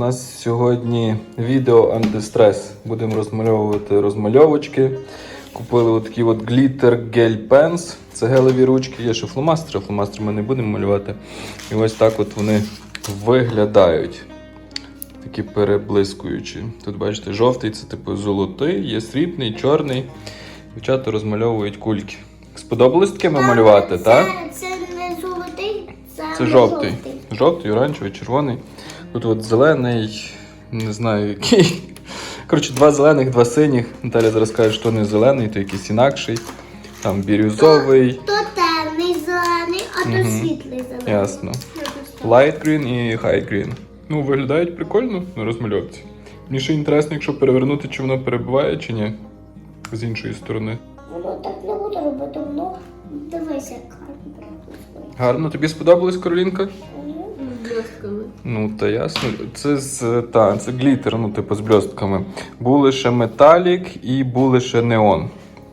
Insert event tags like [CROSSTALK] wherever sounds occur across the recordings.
В нас сьогодні відео антистрес. Будемо розмальовувати розмальовочки. Купили от такий от Glitter Gel Pens. Це гелеві ручки, є ще фломастери. Фломастери ми не будемо малювати. І ось так от вони виглядають. Такі переблискуючі. Тут бачите, жовтий це типу золотий, є срібний, чорний. Дівчата розмальовують кульки. Сподобалось такими малювати, це, так? Це не золотий, це, Це жовтий. Жовтий, оранжевий, червоний. Тут от зелений, не знаю який. Коротше, два зелених, два синіх. Наталя зараз каже, що не зелений, то якийсь інакший. Там бірюзовий. То темний зелений, а то Мгм. світлий зелений. Ясно. Light green і high green. Ну, виглядають прикольно на розмальовці. Мені ще інтересно, якщо перевернути, чи воно перебуває, чи ні. З іншої сторони. Воно так не буде робити, воно дивися, як гарно прикусує. Гарно, тобі сподобалась Каролінка? Ну, та ясно. Це з та, це глітер, ну, типу, з бльостками. Були ще металік і були ще неон.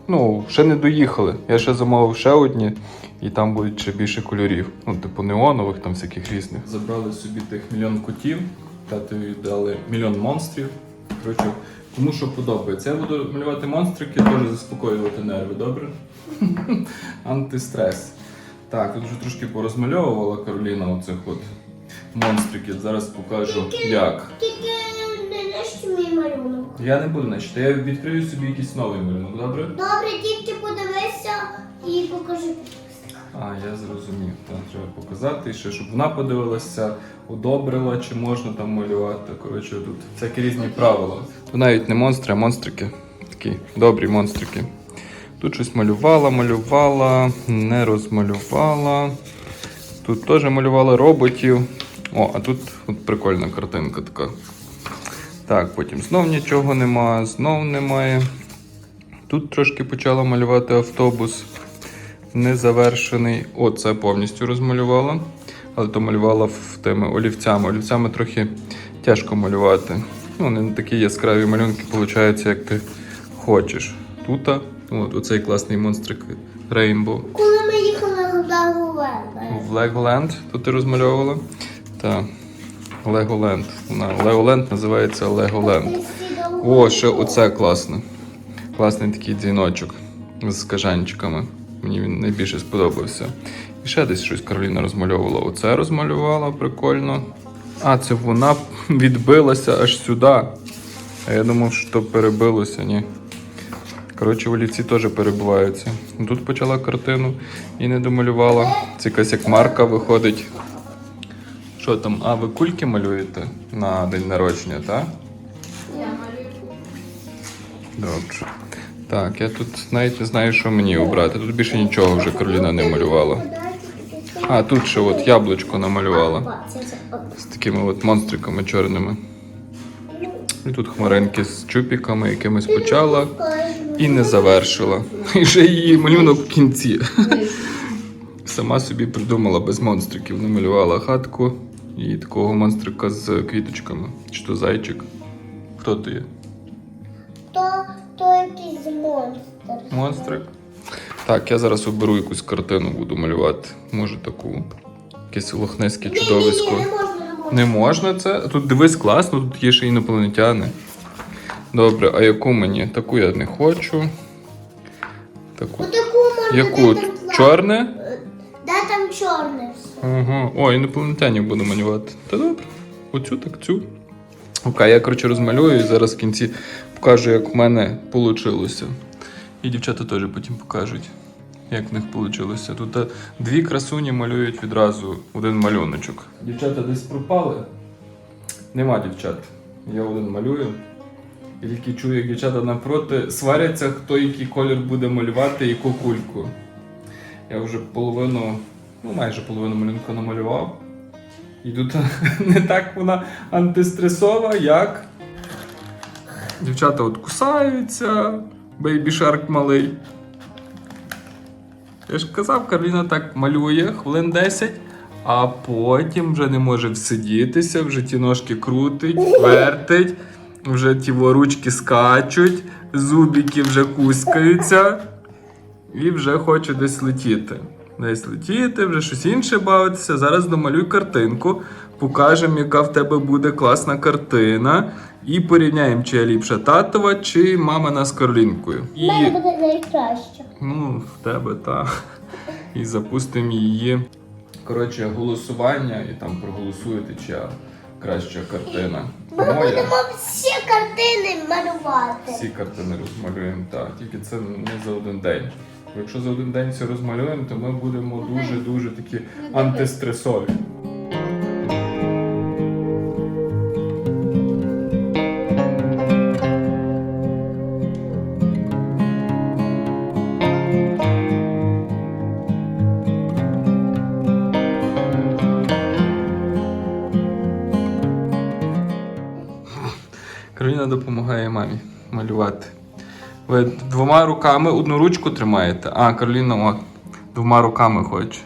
Ну, ще не доїхали. Я ще замовив ще одні, і там будуть ще більше кольорів. Ну, типу, неонових, там всяких різних. Забрали собі тих мільйон котів, татові дали мільйон монстрів. Коротше, кому що подобається. Я буду малювати монстрики, теж заспокоювати нерви, добре? [LAUGHS] Антистрес. Так, тут вже трошки порозмальовувала Кароліна оцих от монстриків. Зараз покажу як. Тільки не нижче мій малюнок. Я не буду начати, я відкрию собі якийсь новий малюнок, добре? Добре, тільки подивися і покажи. А, я зрозумів. Так, треба показати, ще щоб вона подивилася, одобрила, чи можна там малювати. Коротше, тут всякі різні правила. Тут навіть не монстри, а монстрики. Такі добрі монстрики. Тут щось малювала, малювала, не розмалювала. Тут теж малювала роботів. О, а тут от прикольна картинка така. Так, потім знов нічого нема, знов немає. Тут трошки почала малювати автобус незавершений. О, це повністю розмалювала. Але то малювала тими олівцями. Олівцями трохи тяжко малювати. Ну, не такі яскраві малюнки, виходить, як ти хочеш. Тут, оцей класний монстрик Rainbow. Коли ми їхали до Леголенда. В Legoland тут ти розмальовувала? Так. На Legoland називається Legoland. О, ще оце класно. Класний такий дзвіночок з кажанчиками. Мені він найбільше сподобався. І ще десь щось Кароліна розмальовувала. Оце розмалювала, прикольно. А, це вона відбилася аж сюди. А я думав, що перебилося, ні. Коротше, олівці теж перебуваються. Тут почала картину і не домалювала. Це якась як марка виходить. Що там? А, ви кульки малюєте на день народження, так? Я малюю. Добре. Так, я тут навіть не знаю, що мені обрати. Тут більше нічого вже Кароліна не малювала. А, тут ще от яблучко намалювала. З такими от монстриками чорними. І тут хмаринки з чупіками, якимись почала і не завершила. [LAUGHS] І вже її малюнок в кінці. [LAUGHS] Сама собі придумала без монстриків. Намалювала хатку і такого монстрика з квіточками. Чи то зайчик? Хто ти є? То, то якийсь монстр. Монстрик. Так, я зараз оберу якусь картину, буду малювати. Може таку. Якесь лохнеське чудовисько. Ні, ні, не можна, не можна. Не можна це? Тут дивись класно, тут є ще інопланетяни. Добре, а яку мені? Таку я не хочу. Таку. Отаку можна. Яку? де там Чорне? Де там чорне все? Ага. О, інопланетянів буду малювати. Та добре. Оцю, так цю. Окей, я коротше розмалюю і зараз в кінці покажу, як в мене вийшло. І дівчата теж потім покажуть, як в них вийшло. Тут е, дві красуні малюють відразу один малюночок. Дівчата десь пропали. Нема дівчат. Я один малюю. І тільки чую, як дівчата напроти сваряться, хто який колір буде малювати, яку кульку. Я вже половину, ну майже половину малюнка намалював. І тут [LAUGHS] не так вона антистресова, як. Дівчата от кусаються, бейбі шарк малий. Я ж казав, Кароліна так малює хвилин 10, а потім вже не може всидітися, вже ті ножки крутить, [LAUGHS] вертить, вже ті ручки скачуть, зубики вже кускаються і вже хоче десь летіти. Десь летіти, вже щось інше бавитися. Зараз домалюю картинку, покажемо, яка в тебе буде класна картина. І порівняємо, чи я ліпша татова, чи мамина з Каролінкою. В І мене буде найкраще. ну, в тебе та. І запустимо її. Коротше, голосування, і там проголосуєте, чия краща картина. Ми Моя. будемо всі картини малювати. Всі картини розмалюємо, так. Тільки це не за один день. Бо Якщо за один день це розмалюємо, то ми будемо дуже-дуже такі антистресові. Кароліна допомагає мамі малювати. Ви двома руками одну ручку тримаєте. А, Кароліна, о, двома руками хоче.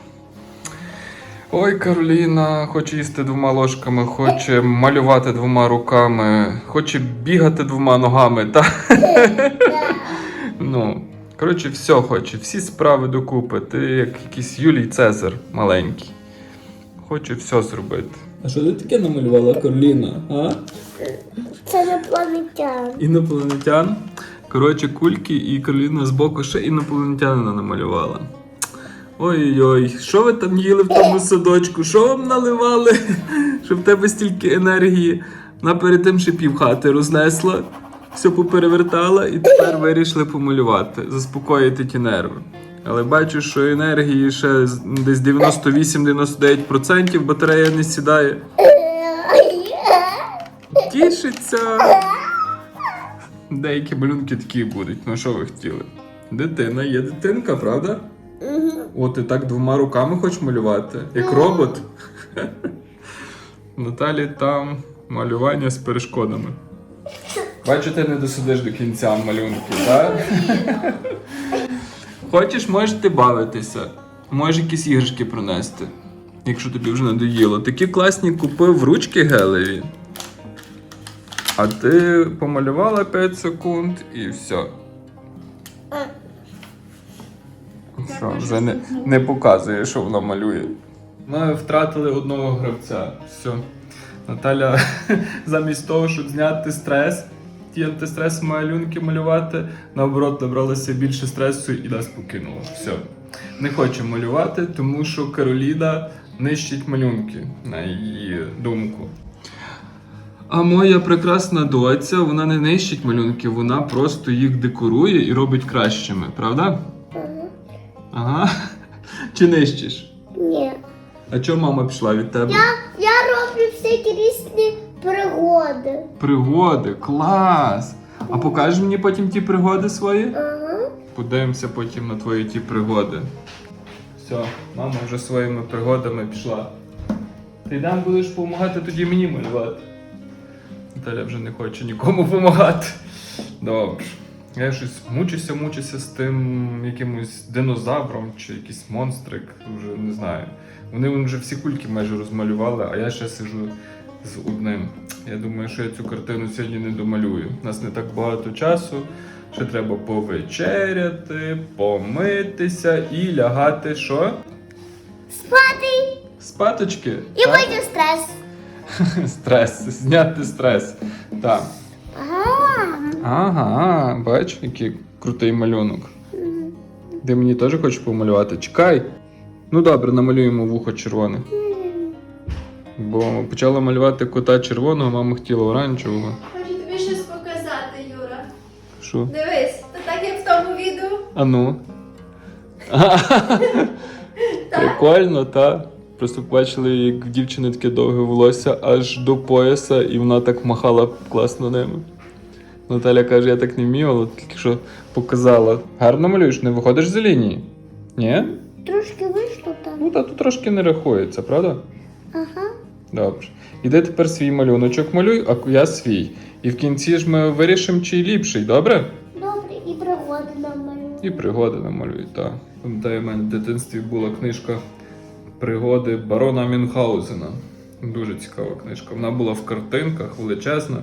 Ой, Кароліна хоче їсти двома ложками, хоче малювати двома руками, хоче бігати двома ногами. Та? Ну, коротше, все хоче, всі справи докупи. Ти як якийсь Юлій Цезар маленький. Хоче все зробити. А що ти таке намалювала, Кароліна? А? Це інопланетян. Інопланетян. Коротше, кульки і Кароліна збоку ще інопланетянина намалювала. Ой-ой, що ви там їли в тому садочку? Що вам наливали? [LAUGHS] Щоб в тебе стільки енергії.На перед тим ще півхати рознесла, все поперевертала і тепер вирішили помалювати, заспокоїти ті нерви. Але бачу, що енергії ще десь 98-99% батарея не сідає. Тішиться. Деякі малюнки такі будуть. Ну що ви хотіли? Дитина є дитинка, правда? От ти так двома руками хочеш малювати, як робот. Наталі там малювання з перешкодами. Бачу, ти не досидиш до кінця малюнки, так? Хочеш, можеш ти бавитися. Можеш якісь іграшки принести, якщо тобі вже надоїло. Такі класні купив ручки гелеві. А ти помалювала 5 секунд і все. Що, вже не, не показує, що вона малює. Ми втратили одного гравця. Все. Наталя [LAUGHS] замість того, щоб зняти стрес, ті антистрес малюнки малювати, наоборот, набралося більше стресу і нас покинула. Все. Не хоче малювати, тому що Кароліна нищить малюнки, на її думку. А моя прекрасна доця, вона не нищить малюнки, вона просто їх декорує і робить кращими, правда? Ага. Ага. Чи нищиш? Ні. А чого мама пішла від тебе? Я роблю всякі різні пригоди. Пригоди, клас! А покажеш мені потім ті пригоди свої? Ага. Подивимося потім на твої ті пригоди. Все, мама вже своїми пригодами пішла. Ти йдемо будеш допомагати тоді мені малювати. Наталя вже не хоче нікому допомагати. Добре. Я щось мучуся, мучуся з тим якимось динозавром чи якийсь монстрик, вже не знаю. Вони вже всі кульки майже розмалювали, а я ще сижу з одним. Я думаю, що я цю картину сьогодні не домалюю. У нас не так багато часу. Ще треба повечеряти, помитися і лягати що? Спати Спаточки. і потім стрес. [LAUGHS] Стрес, зняти стрес. Так. Ага. Ага, бач, який крутий малюнок. Ти мені теж хочеш помалювати? Чекай. Ну добре, намалюємо вухо червоне. Бо почала малювати кота червоного, мама хотіла оранжевого. Хочу тобі щось показати, Юра. Що? Дивись, то так як в тому відео. А ну. [LAUGHS] Прикольно, та. Просто бачили, як в дівчини таке довге волосся аж до пояса, і вона так махала класно ними. Наталя каже, я так не вмію, але тільки що показала. Гарно малюєш, не виходиш за лінії? Ні? Трошки вийшло там. Ну та тут трошки не рахується, правда? Ага. Добре. Іди тепер свій малюночок малюй, а я свій. І в кінці ж ми вирішимо, чий ліпший, добре? Добре, і пригоди нам малюють. І пригоди намалюють, так. Пам'ятаю, в мене в дитинстві була книжка Пригоди барона Мюнхгаузена. Дуже цікава книжка. Вона була в картинках величезна.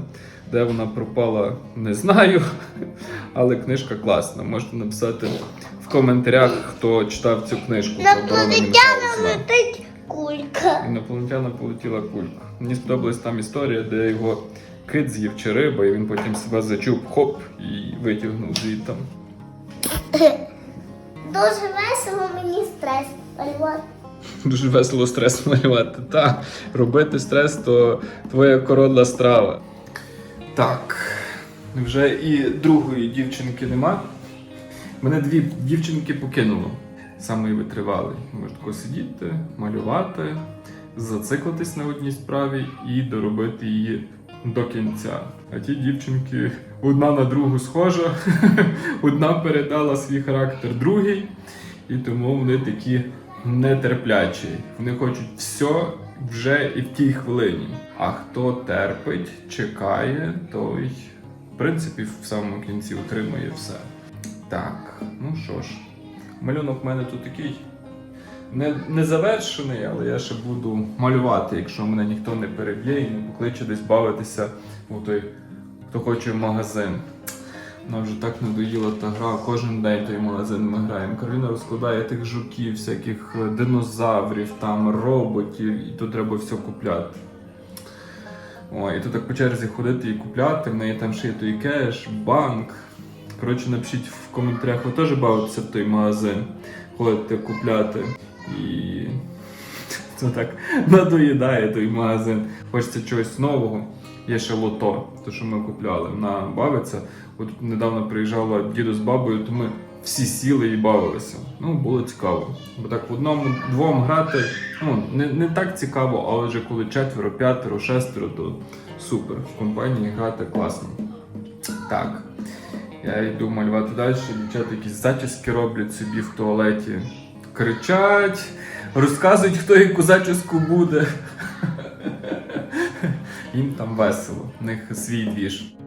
Де вона пропала, не знаю. Але книжка класна. Можете написати в коментарях, хто читав цю книжку На про барона планетяна Мюнхгаузена. летить кулька. Інопланетяна полетіла кулька. Мені сподобалась там історія, де його кит з'їв чи риба, і він потім себе зачув, хоп, і витягнув звідти. Дуже весело мені стрес. [LAUGHS] Дуже весело стрес малювати. Та, робити стрес то твоя коронна страва. Так, вже і другої дівчинки нема. Мене дві дівчинки покинуло. Саме витривалий. Можна тако сидіти, малювати, зациклитись на одній справі і доробити її до кінця. А ті дівчинки одна на другу схожа, [LAUGHS] одна передала свій характер другій, і тому вони такі нетерплячі. Вони хочуть все вже і в тій хвилині. А хто терпить, чекає, той, в принципі, в самому кінці отримує все. Так, ну що ж, малюнок в мене тут такий. Не, не завершений, але я ще буду малювати, якщо мене ніхто не переб'є і не покличе десь бавитися у той, хто хоче в магазин. Вона вже так надоїла та гра. Кожен день той магазин ми граємо. Кароліна розкладає тих жуків, всяких е, динозаврів, там, роботів, і тут треба все купляти. О, і тут так по черзі ходити і купляти. В неї там ще є той кеш, банк. Коротше, напишіть в коментарях, ви теж бавитеся в той магазин, ходите купляти. І [LAUGHS] це так надоїдає той магазин. Хочеться чогось нового. Є ще лото, те, що ми купляли. Вона бавиться. От недавно приїжджала діду з бабою, то ми всі сіли і бавилися. Ну, було цікаво. Бо так в одному двом грати ну, не, не так цікаво, але вже коли четверо, п'ятеро, шестеро, то супер. В компанії грати класно. Так. Я йду малювати далі. Дівчата якісь зачіски роблять собі в туалеті. Кричать, розказують, хто яку зачіску буде. [LAUGHS] Їм там весело, в них свій двіж.